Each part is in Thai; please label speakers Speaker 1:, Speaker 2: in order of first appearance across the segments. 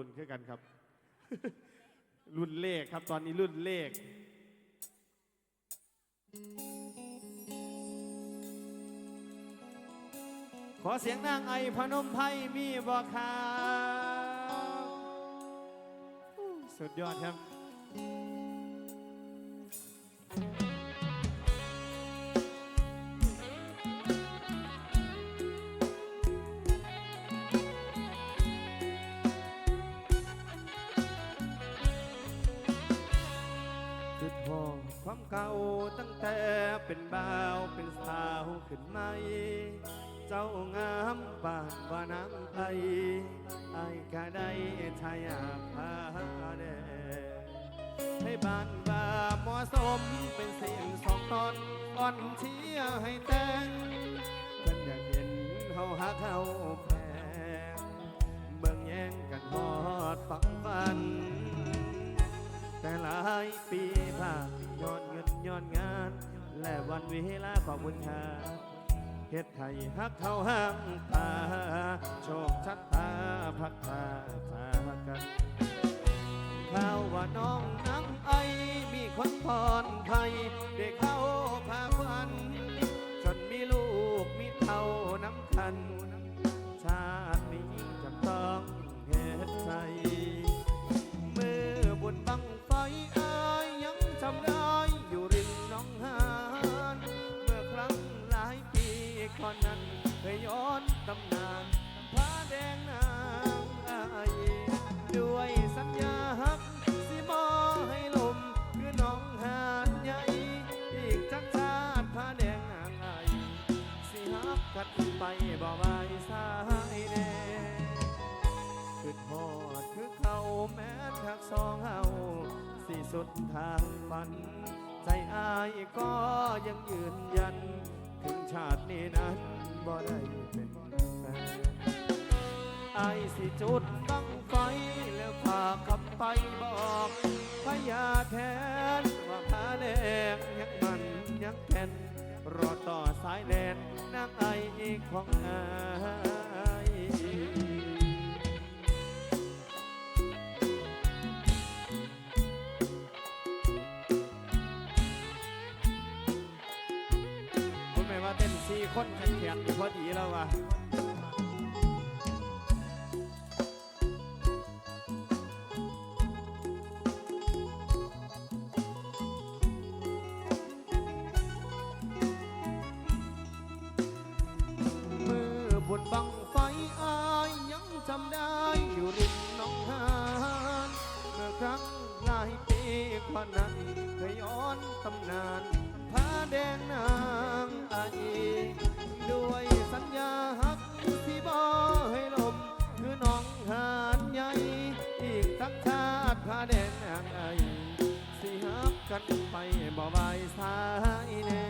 Speaker 1: รุ่นคือกันครับ รุ่นเลขครับ ตอนนี้รุ่นเลข ขอเสียงนางไอพนมไพรมีบ่ครับสุดยอดครับ ตั้งแต่เป็นบ่าวเป็นสาวขึ้นใหม่เจ้างามบานว่าน้ำไอไอายก็ได้ทายาพาแดให้บ้านบ่าเหมาะสมเป็นเสียงสองตอนอ่อนเชียให้แต่งเพิ่นอยากเห็นเฮาหักเฮาแพงเบิ่งแย่งกันฮอดฝังฟัน แต่หลายปีผ่าน ย้อนงาน และวันเวลาขอบคุณค่าเฮ็ดไทยฮักเขาห้างตาโชคชัดตาพักพาพากันข้าวว่าน้อง ฮักกันไปบ่บายสายแน่คือทอดคือเขาแม้ทักสองเฮาสิสุดทางฝัน ใจอายก็ยังยืนยัน ถึงชาตินี้นั้นบ่ได้เป็นแฟนอายสิจุดบังไฟแล้วพาขับไปบอกพญาแทนว่าพาแดงยังมันยังแผ่น รอต่อสายแลนนางไอของอายคุณแม่ว่าเต้นสี่คนแข็งๆอยู่พอดีแล้วว่ะ จำได้อยู่ริมหน้องหานเมื่อครั้งหลายปีก่อนนั้นเคยย้อนตำนานผ้าแดงนางไอด้วยสัญญาฮักที่บ่ให้ลม คือน้องหานใหญ่อีกทั้งชาติผ้าแดงนางไอสิฮักกันไปบ่บายสายแน่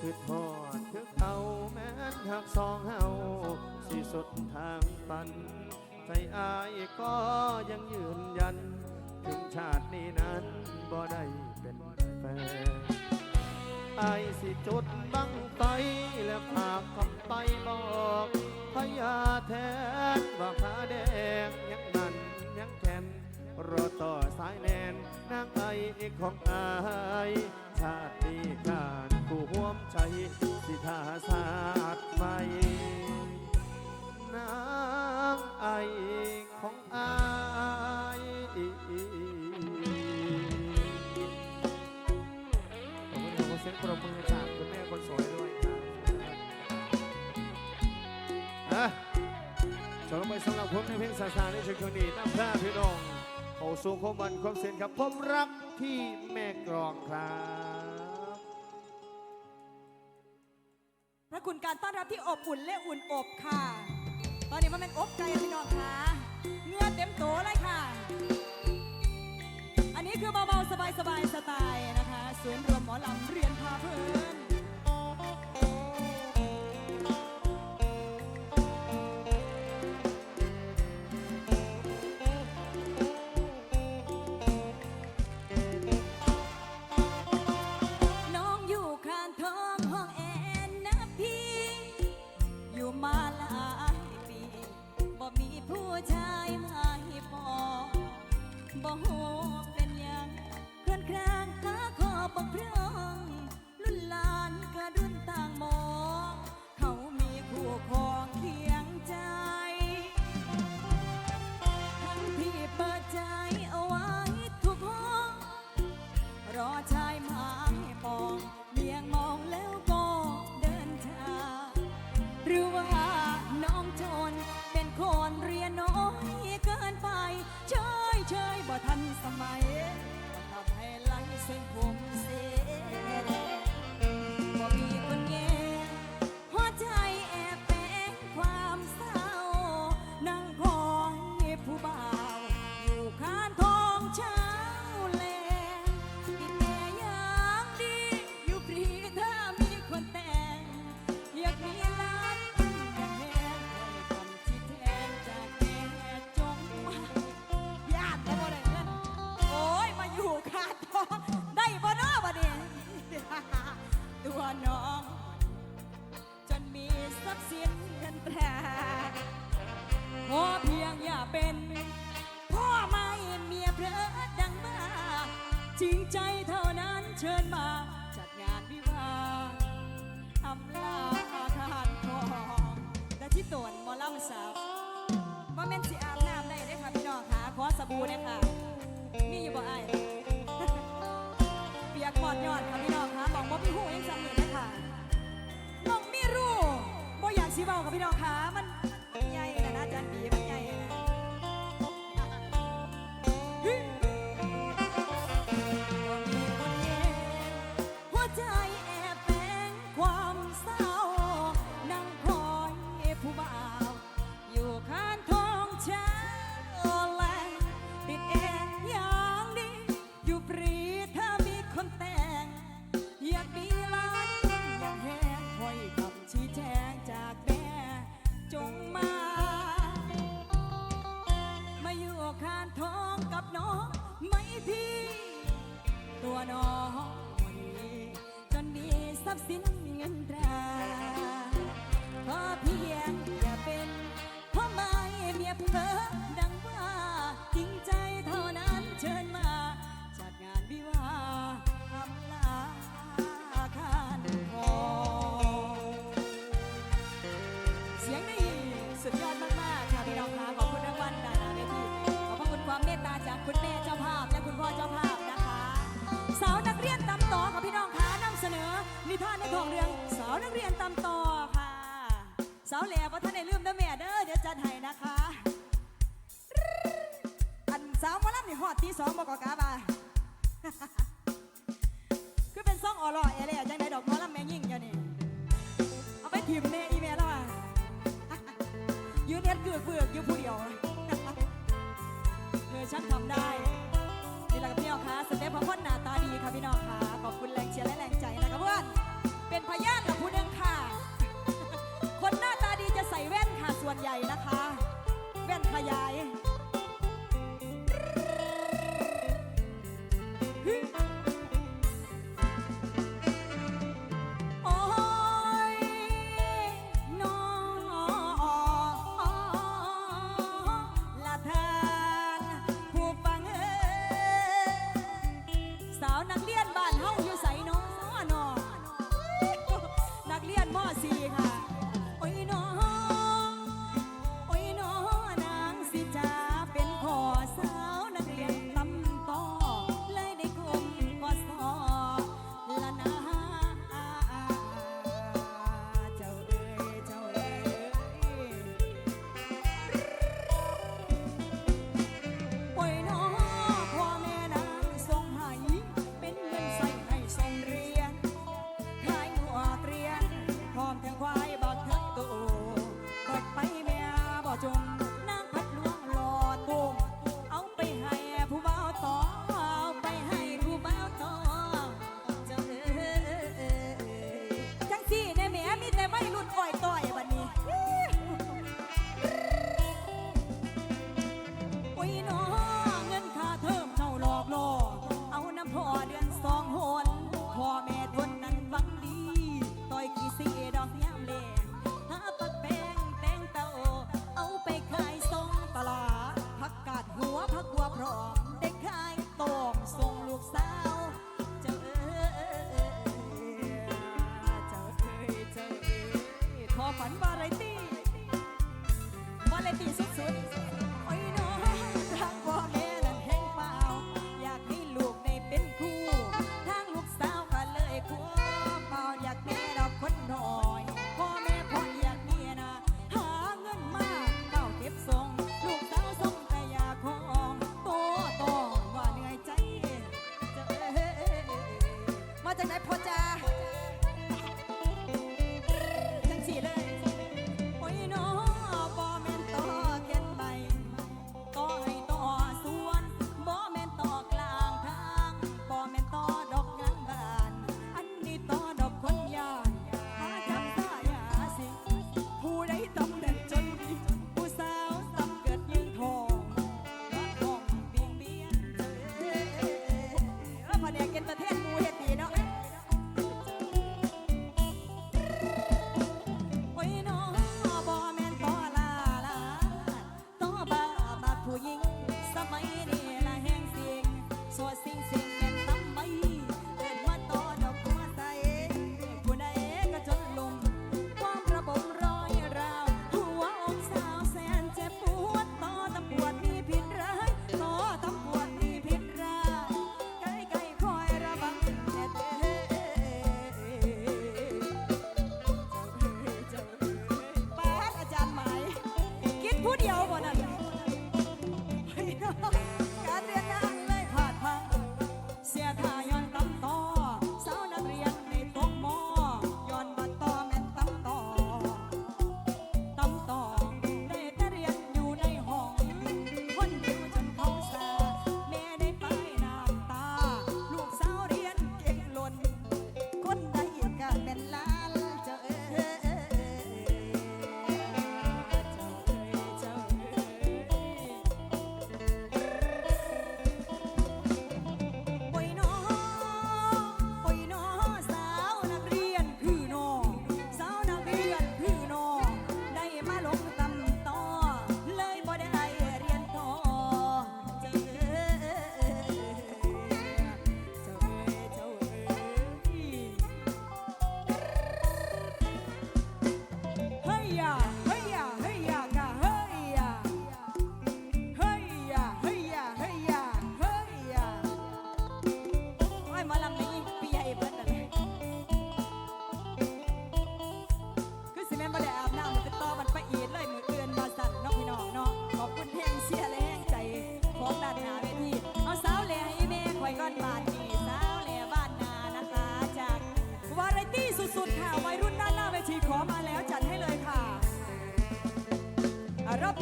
Speaker 1: คือทอดคือเขาแม้นหักสองเฮา สุดทางปันใจอายก็ยังยืนยัน ถึงชาตินี้นั้นบ่ได้เป็นแฟนอายสิจุดบังไฟและพาคำไปบอกพญาแทนว่าผาแดงยังมันยังแข็งรอต่อสายแลนนางไอของอายชาตินี้การผู้ห่วมใจสิทาศาส ของอายขอบคุณครับเสียงปรบมือจากคุณแม่คนสวยด้วยครับอะจบลงไปสำหรับผมในเพลงสาสาในช่วงนี้น้ำพระพี่น้องเขาสู่ความมันความเสียนครับผมรักที่แม่กรองครับ
Speaker 2: พระคุณการต้อนรับที่อบอุ่นและอุ่นอบค่ะ ตอนนี้มันเป็นอบไก่พี่น้องค่ะเงื่อเต็มโตเลยค่ะ อันนี้คือเบาๆสบายๆสไตล์นะคะศูนย์รวมหมอลำเรียนพาเพลิน บ่ทันสมัยทำให้ไหลเส้นผมเสีย กูเนี่ยค่ะ มีอยู่บ่ไอ้ายเปียกหมอดยอดค่ะพี่น้องค่ะบอกว่าพี่หูยังจำอยู่นะคะน้องมีรู้บ่อยากชี้เบาค่ะพี่น้องครับ have been ในทองเรืองสาวนักเรียนตำต่อค่ะ สาวแหล่ว่าท่านได้ลืมเด้อแม่เด้อเดี๋ยวจัดให้นะคะ อันสาวมาลับนี่หอดที่สองบอกกาบาคือเป็นซ่องออร่อเอเล่จังไดดอกมอลับแม่ยิ่งอย่างนี้เอาไปถิ่มแม่อีแม่แล้วอะยืนเท็ดเกือกเบือกยู่ผู้เดียวเธอฉันทำได้นี่แหละกับพี่น้องค่ะสเต็ปของคนหน้าตาดีค่ะพี่น้องค่ะขอบคุณแรงเชียร์และแรงใจนะครับเพื่อน เป็นพยานกับผู้หนึ่งค่ะ คนหน้าตาดีจะใส่แว่นค่ะส่วนใหญ่นะคะ แว่นขยาย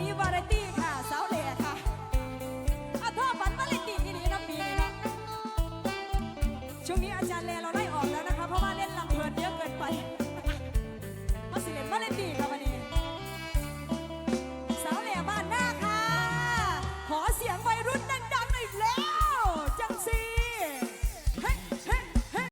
Speaker 2: อะ